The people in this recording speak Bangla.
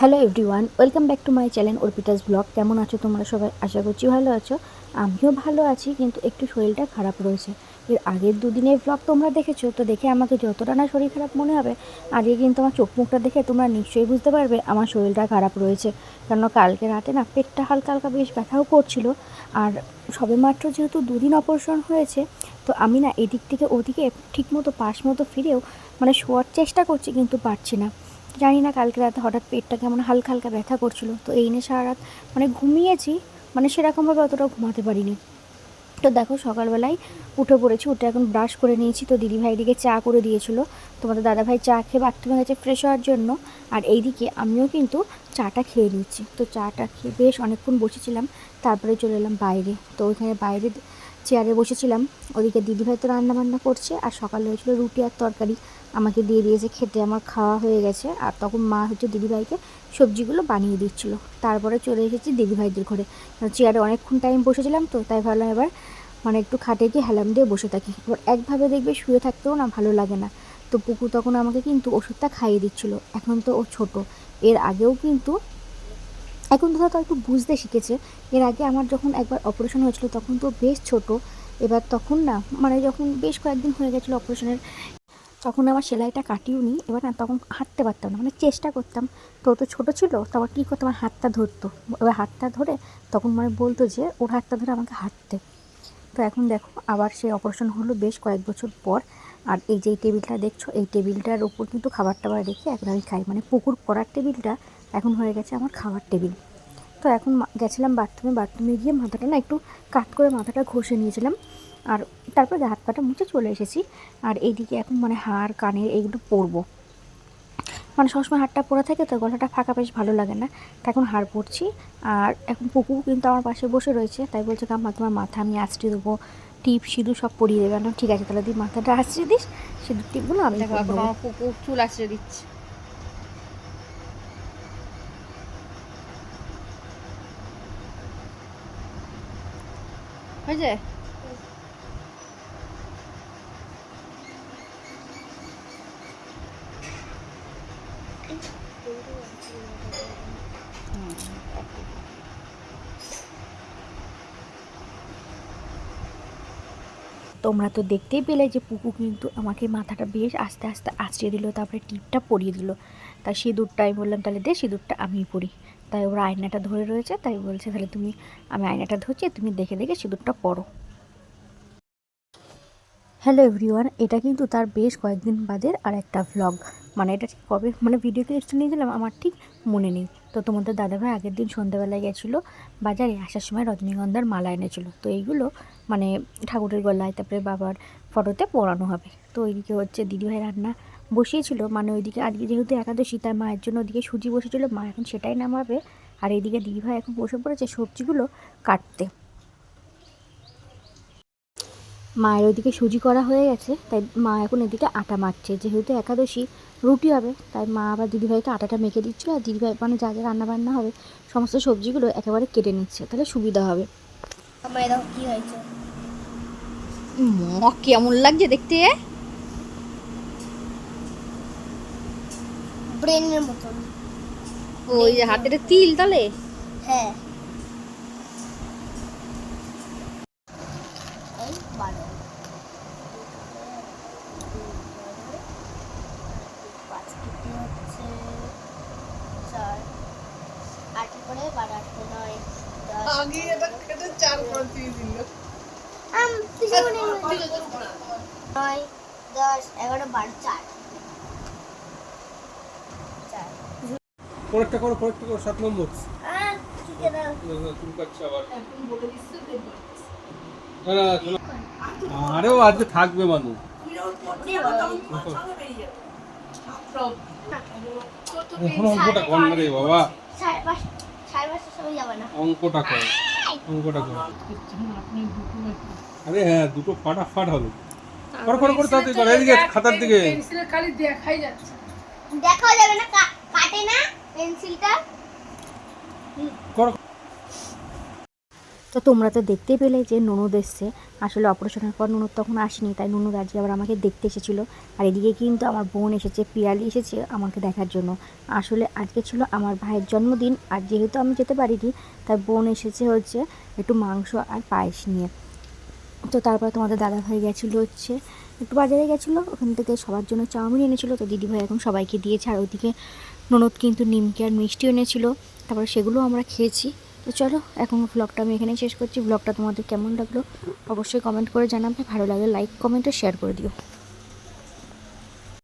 Hello everyone welcome back to my channel Arpita's blog কেমন আছো তোমরা সবাই? আশা করছি ভালো আছো। আমিও ভালো আছি, কিন্তু একটু শরীরটা খারাপ রয়েছে। এর আগের দুদিনের ব্লগ তোমরা দেখেছ, তো দেখে আমাকে যতটা না শরীর খারাপ মনে হবে আজকে কিন্তু আমার চোখ মুখটা দেখে তোমরা নিশ্চয়ই বুঝতে পারবে আমার শরীরটা খারাপ রয়েছে। কেন কালকে রাতে না পেটটা হালকা হালকা বেশ ব্যথাও করছিল। আর সবেমাত্র যেহেতু দুদিন অপারেশন হয়েছে, তো আমি না এদিক থেকে ওদিকে ঠিকমতো পাশ মতো ফিরেও মানে শোয়ার চেষ্টা করছি, কিন্তু পারছি না। জানি না কালকে রাতে হঠাৎ পেটটা কেমন হালকা হালকা ব্যথা করছিল। তো এই নিয়ে সারা রাত মানে ঘুমিয়েছি মানে সেরকমভাবে অতটাও ঘুমাতে পারিনি। তো দেখো সকালবেলায় উঠে পড়েছি, উঠে এখন ব্রাশ করে নিয়েছি। তো দিদিভাই দিকে চা করে দিয়েছিল। তোমাদের দাদাভাই চা খেয়ে বাথরুমে গেছে ফ্রেশ হওয়ার জন্য। আর এইদিকে আমিও কিন্তু চাটা খেয়ে নিচ্ছি। তো চাটা খেয়ে বেশ অনেকক্ষণ বসেছিলাম, তারপরে চলে এলাম বাইরে। তো ওইখানে বাইরে চেয়ারে বসেছিলাম। ওদিকে দিদিভাই তো রান্না বান্না করছে, আর সকালে হয়েছিল রুটি আর তরকারি। আমাকে দিয়ে দিয়েছে খেতে, আমার খাওয়া হয়ে গেছে। আর তখন মা হচ্ছে দিদিভাইকে সবজিগুলো বানিয়ে দিচ্ছিল। তারপরে চলে এসেছি দিদিভাইদের ঘরে। চেয়ারে অনেকক্ষণ টাইম বসেছিলাম তো, তাই ভাবলাম এবার মানে একটু খাটে গিয়ে হেলাম দিয়ে বসে থাকি। এবার একভাবে দেখবে শুয়ে থাকতেও না ভালো লাগে না। তো পুকু তখন আমাকে কিন্তু ওষুধটা খাইয়ে দিচ্ছিল। এখন তো ও ছোট। এর আগেও কিন্তু এখন ধরো তো একটু বুঝতে শিখেছে, এর আগে আমার যখন একবার অপারেশন হয়েছিল তখন তো বেশ ছোট, এবার তখন না মানে যখন বেশ কয়েকদিন হয়ে গেছিল অপারেশনের তখন আমার সেলাইটা কাটিও নি এবার না তখন হাঁটতে পারতাম না মানে চেষ্টা করতাম, তো তো ছোটো ছিল তখন কী করতো আমার হাতটা ধরতো, এবার হাতটা ধরে তখন মানে বলতো যে, ওর হাতটা ধরে আমাকে হাঁটতে। তো এখন দেখো, আবার সেই অপারেশন হলো বেশ কয়েক বছর পর, আর এই যে টেবিলটা দেখছ, এই টেবিলটার ওপর কিন্তু খাবার টাবার রেখে এখন আমি খাই মানে পুকুর পড়ার টেবিলটা এখন হয়ে গেছে আমার খাওয়ার টেবিল। তো এখন গেছিলাম বাথরুমে বাথরুমে গিয়ে মাথাটা না একটু কাট করে মাথাটা ঘষে নিয়েছিলাম। আর তারপরে হাত পাটা মুছে চলে এসেছি। আর এইদিকে এখন মানে হাড় কানের এইগুলো পরবো। মানে সবসময় হাড়টা পরে থাকে তো গলাটা ফাঁকা বেশ ভালো লাগে না। তা এখন হাড় পরছি। আর এখন পুকু কিন্তু আমার পাশে বসে রয়েছে। তাই বলছে কাম্মা তোমার মাথা আমি আঁচড়ে দেবো। টিপ সিঁদুর সব পরিয়ে দেবে। না ঠিক আছে তাহলে তুই মাথাটা আঁচড়ে দিস সিঁদুর টিপগুলো আমি কুকুর চুল আঁচড়ে দিচ্ছে। হয়েছে? তোমরা তো দেখতেই পেলে যে পুকু কিন্তু আমাকে মাথাটা বেশ আস্তে আস্তে আঁচড়ে দিল, তারপরে টিপটা পরিয়ে দিল। তা সিঁদুরটা আমি বললাম, তাহলে দে সিঁদুরটা, আমিই পরি। তাই ওরা আয়নাটা ধরে রয়েছে, তাই বলছে, তাহলে তুমি, আমি আয়নাটা ধরছি, তুমি দেখে দেখে সিঁদুরটা পরো হ্যালো এভরিওয়ান এটা কিন্তু তার বেশ কয়েকদিন বাদের আর একটা ভ্লগ মানে এটা ঠিক কবে? মানে ভিডিও ক্লিপটা নিয়েছিলাম, আমার ঠিক মনে নেই। তো তোমাদের দাদাভাই আগের দিন সন্ধ্যাবেলায় গেছিল বাজারে, আসার সময় রজনীগন্ধার মালা এনেছিল। তো এইগুলো মানে ঠাকুরের গলায়, তারপরে বাবার ফটোতে পরানো হবে। তো ওইদিকে হচ্ছে দিদিভাই রান্না বসিয়েছিল মানে ওইদিকে আজকে যেহেতু একাদশী তাই মায়ের জন্য ওদিকে সুজি বসেছিল মা এখন সেটাই নামাবে। আর এইদিকে দিদিভাই এখন বসে পড়েছে সবজিগুলো কাটতে। মায়ের ওইদিকে সুজি করা হয়ে গেছে তাই মা এখন এদিকে আটা মাখছে যেহেতু একাদশী রুটি হবে তাই মা আবার দিদিভাইকে আটাটা মেখে দিচ্ছিল আর দিদিভাই মানে যা যা রান্না বান্না হবে সমস্ত সবজিগুলো একেবারে কেটে নিচ্ছে তাহলে সুবিধা হবে। আমার এরকম কি হয়েছে? ম কেমন লাগছে দেখতে? ব্রেনের মতন। ওই যে হাতের তিল তাহলে? হ্যাঁ। এই বারো। পাঁচ কেটে হচ্ছে চার। আট করে বারো আট নয় দশ। আগে এটা চার পাঁচ দিয়ে দিল। আম পিছনে নয় দশ এগারো বারো চার। পরেরটা করো পরেরটা করো সাত নম্বর। না শোনো। আরেও আজকে থাকবে মানুষ এখন অঙ্কটা কর না রে বাবা। অঙ্কটা কর অঙ্কটা কর। আরে হ্যাঁ দুটো ফাটাফাট হবে। করো করো করো তাড়াতাড়ি করো এদিকে খাতার দিকে। দেখাও যাবে না কাটে না। পেন্সিলটা। তো তোমরা তো দেখতে পেলে যে ননদ এসছে। আসলে অপারেশনের পর ননদ তখন আসেনি তাই ননদ আজকে আবার আমাকে দেখতে এসেছিল। আর এদিকে কিন্তু আমার বোন এসেছে পিয়ালি এসেছে আমাকে দেখার জন্য। আসলে আজকে ছিল আমার ভাইয়ের জন্মদিন আর যেহেতু আমি যেতে পারিনি তাই বোন এসেছে হচ্ছে একটু মাংস আর পায়েস নিয়ে। তো তারপর তোমাদের দাদা ভাই গেছিল হচ্ছে একটু বাজারে গেছিল। ওখান থেকে সবার জন্য চাউমিন এনেছিলো। তো দিদিভাই এখন সবাইকে দিয়েছে আর ওইদিকে ননদ কিন্তু নিমকি আর মিষ্টি এনেছিলো, তারপরে সেগুলো আমরা খেয়েছি। তো চলো, এখন ব্লগটা আমি এখানেই শেষ করছি। ব্লগটা তোমাদের কেমন লাগল অবশ্যই কমেন্ট করে জানাবে। ভালো লাগলে লাইক কমেন্ট আর শেয়ার করে দিও।